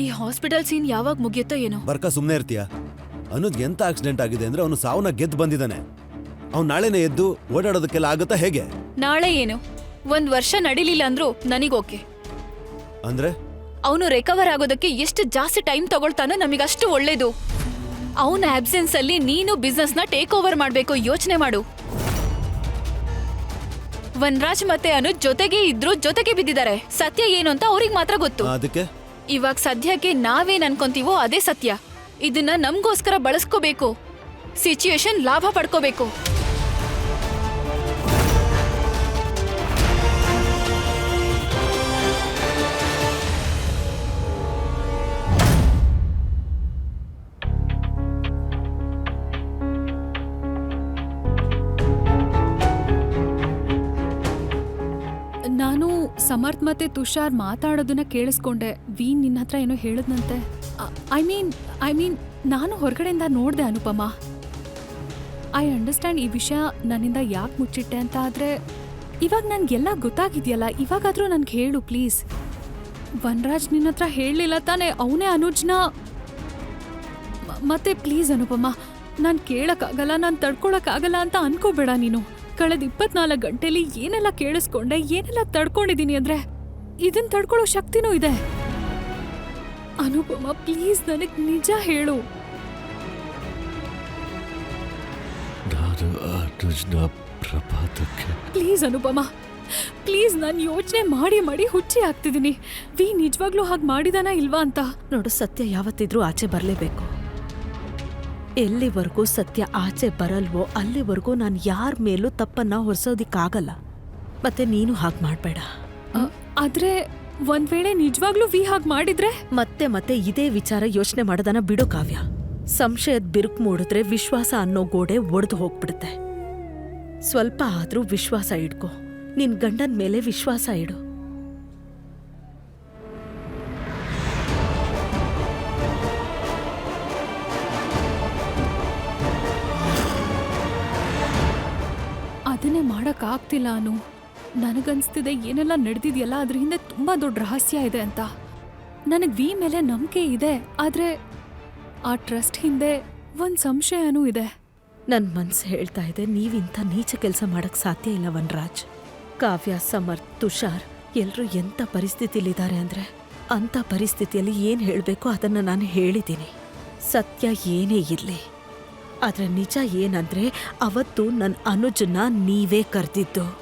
ಈ hospital scene ಯಾವಾಗ ಮುಗಿಯುತ್ತೋ ಏನೋ. ಬರ್ಕ ಸುಮ್ಮನೆ ಇರ್ತೀಯ? ಅನುಜ್ ಎಂತ ಆಕ್ಸಿಡೆಂಟ್ ಆಗಿದೆ ಅಂದ್ರೆ ಅವನು ಸಾವನ್ನ ಗೆದ್ದು ಬಂದಿದ್ದಾನೆ. ಅವ್ನು ನಾಳೆನೇ ಎದ್ದು ಓಡಾಡೋದಕ್ಕೆಲ್ಲ ಆಗುತ್ತಾ ಹೇಗೆ? ನಾಳೆ ಏನು? ಒಂದ್ ವರ್ಷ ನಡಿಲಿಲ್ಲ ಅಂದ್ರೂ ಓಕೆ. ಅಂದ್ರೆ? ಅವನು ರಿಕವರ್ ಆಗೋದಕ್ಕೆ ಎಷ್ಟು ಜಾಸ್ತಿ ಟೈಮ್ ತಗೊಳ್ತಾನೋ ಅಷ್ಟು ಒಳ್ಳೇದು. ಅವನ ಆಬ್ಸೆನ್ಸ್ ಅಲ್ಲಿ ನೀನು ಬಿಸ್ನೆಸ್ನ ಟೇಕ್ ಓವರ್ ಮಾಡ್ಬೇಕು ಯೋಚನೆ ಮಾಡು. ವನ್ರಾಜ್ ಮತ್ತೆ ಅನುಜ್ ಜೊತೆಗೆ ಇದ್ರು ಜೊತೆಗೆ ಬಿದ್ದಿದ್ದಾರೆ. ಸತ್ಯ ಏನು ಅಂತ ಅವ್ರಿಗೆ ಮಾತ್ರ ಗೊತ್ತು. ಅದಕ್ಕೆ? ಇವಾಗ ಸದ್ಯಕ್ಕೆ ನಾವೇನ್ ಅನ್ಕೊಂತೀವೋ ಅದೇ ಸತ್ಯ. ಇದನ್ನ ನಮ್ಗೋಸ್ಕರ ಬಳಸ್ಕೋಬೇಕು. ಸಿಚುಯೇಷನ್ ಲಾಭ ಪಡ್ಕೋಬೇಕು. ನಾನು ಸಮರ್ಥ್ ಮತ್ತೆ ತುಷಾರ್ ಮಾತಾಡೋದನ್ನ ಕೇಳಿಸ್ಕೊಂಡೆ. ವೀನ್ ನಿನ್ನ ಹತ್ರ ಏನೋ ಹೇಳಿದ್ನಂತೆ. ಐ ಮೀನ್ ಐ ಮೀನ್ ನಾನು ಹೊರಗಡೆಯಿಂದ ನೋಡ್ದೆ ಅನುಪಮ. ಐ ಅಂಡರ್ಸ್ಟ್ಯಾಂಡ್ ಈ ವಿಷಯ ನನ್ನಿಂದ ಯಾಕೆ ಮುಚ್ಚಿಟ್ಟೆ ಅಂತ ಆದ್ರೆ, ಇವಾಗ ನನ್ಗೆಲ್ಲ ಗೊತ್ತಾಗಿದೆಯಲ್ಲ, ಇವಾಗಾದ್ರೂ ನನ್ಗೆ ಹೇಳು ಪ್ಲೀಸ್. ವನರಾಜ್ ನಿನ್ನ ಹತ್ರ ಹೇಳಲಿಲ್ಲ ತಾನೇ, ಅವನೇ ಅನುಜ್ನ. ಮತ್ತೆ ಪ್ಲೀಸ್ ಅನುಪಮ, ನಾನು ಕೇಳಕ್ಕಾಗಲ್ಲ, ನಾನು ತಡ್ಕೊಳಕ್ಕಾಗಲ್ಲ ಅಂತ ಅನ್ಕೋಬೇಡ ನೀನು. ಕಳೆದ ಇಪ್ಪತ್ನಾಲ್ಕು ಗಂಟೆಲಿ ಏನೆಲ್ಲ ಕೇಳಿಸ್ಕೊಂಡೆ ಏನೆಲ್ಲ ತಡ್ಕೊಂಡಿದ್ದೀನಿ ಅಂದ್ರೆ ಇದನ್ ತಡ್ಕೊಳ್ಳೋ ಶಕ್ತಿನೂ ಇದೆ. ಅನುಪಮ ಪ್ಲೀಸ್ ನನಗ್ ನಿಜ ಹೇಳು. ನಾನು ಅನುಜ್ನ ಪ್ರಭಾತಕ್ಕೆ ಪ್ಲೀಸ್ ಅನುಪಮ ಪ್ಲೀಸ್ ನಾನು ಯೋಚನೆ ಮಾಡಿ ಮಾಡಿ ಹುಚ್ಚಿ ಆಗ್ತಿದ್ದೀನಿ. ವಿ ನಿಜವಾಗ್ಲೂ ಹಾಗೆ ಮಾಡಿದಾನ ಇಲ್ವಾ ಅಂತ. ನೋಡು ಸತ್ಯ ಯಾವತ್ತಿದ್ರೂ ಆಚೆ ಬರಲೇಬೇಕು. ಎಲ್ಲಿವರೆಗೂ ಸತ್ಯ ಆಚೆ ಬರಲ್ವೋ ಅಲ್ಲಿವರೆಗೂ ನಾನು ಯಾರ ಮೇಲೂ ತಪ್ಪನ್ನ ಹೊರಿಸೋದಿಕ್ಕಾಗಲ್ಲ ಮತ್ತೆ ನೀನು ಹಾಗೆ ಮಾಡಬೇಡ. ಆದ್ರೆ ಒಂದ್ ವೇಳೆ ನಿಜವಾಗ್ಲೂ ವಿ ಹಾಗೆ ಮಾಡಿದ್ರೆ? ಮತ್ತೆ ಮತ್ತೆ ಇದೇ ವಿಚಾರ ಯೋಚನೆ ಮಾಡೋದನ್ನ ಬಿಡು ಕಾವ್ಯ. ಸಂಶಯದ ಬಿರುಕು ಮೂಡಿದ್ರೆ ವಿಶ್ವಾಸ ಅನ್ನೋ ಗೋಡೆ ಒಡೆದು ಹೋಗ್ಬಿಡುತ್ತೆ. ಸ್ವಲ್ಪ ಆದ್ರೂ ವಿಶ್ವಾಸ ಇಡ್ಕೋ. ನಿನ್ ಗಂಡನ ಮೇಲೆ ವಿಶ್ವಾಸ ಇಡು. ಆಗ್ತಿಲ್ಲ ಅನು. ನನಗನ್ಸ್ತಿದೆ ಏನೆಲ್ಲ ನಡೆದಿದೆಯಲ್ಲ, ಅದ್ರ ಹಿಂದೆ ತುಂಬಾ ದೊಡ್ಡ ರಹಸ್ಯ ಇದೆ ಅಂತ. ನನಗೆ ವಿ ಮೇಲೆ ನಂಬಿಕೆ ಇದೆ, ಆದರೆ ಆ ಟ್ರಸ್ಟ್ ಹಿಂದೆ ಒಂದು ಸಂಶಯನೂ ಇದೆ. ನನ್ನ ಮನಸ್ಸು ಹೇಳ್ತಾ ಇದೆ, ನೀವಿಂಥ ನೀಚ ಕೆಲಸ ಮಾಡಕ್ ಸಾಧ್ಯ ಇಲ್ಲ ವನ್ರಾಜ್. ಕಾವ್ಯ, ಸಮರ್ಥ್, ತುಷಾರ್ ಎಲ್ಲರೂ ಎಂಥ ಪರಿಸ್ಥಿತಿಲಿದ್ದಾರೆ ಅಂದ್ರೆ ಅಂಥ ಪರಿಸ್ಥಿತಿಯಲ್ಲಿ ಏನು ಹೇಳಬೇಕೋ ಅದನ್ನ ನಾನು ಹೇಳಿದ್ದೀನಿ. ಸತ್ಯ ಏನೇ ಇರ್ಲಿ ಆದ್ರೆ ನಿಜ ಏನಂದ್ರೆ ಅವತ್ತು ನನ್ನ ಅನುಜನ್ನ ನೀವೇ ಕರೆದಿದ್ದು.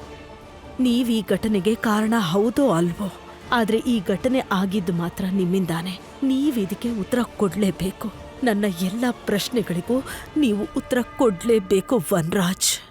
ನೀವು ಈ ಘಟನೆಗೆ ಕಾರಣ ಹೌದೋ ಅಲ್ವೋ? ಆದರೆ ಈ ಘಟನೆ ಆಗಿದ್ದು ಮಾತ್ರ ನಿಮ್ಮಿಂದಾನೆ. ನೀವು ಇದಕ್ಕೆ ಉತ್ತರ ಕೊಡಲೇಬೇಕು. ನನ್ನ ಎಲ್ಲ ಪ್ರಶ್ನೆಗಳಿಗೂ ನೀವು ಉತ್ತರ ಕೊಡಲೇಬೇಕು ವನ್ರಾಜ್.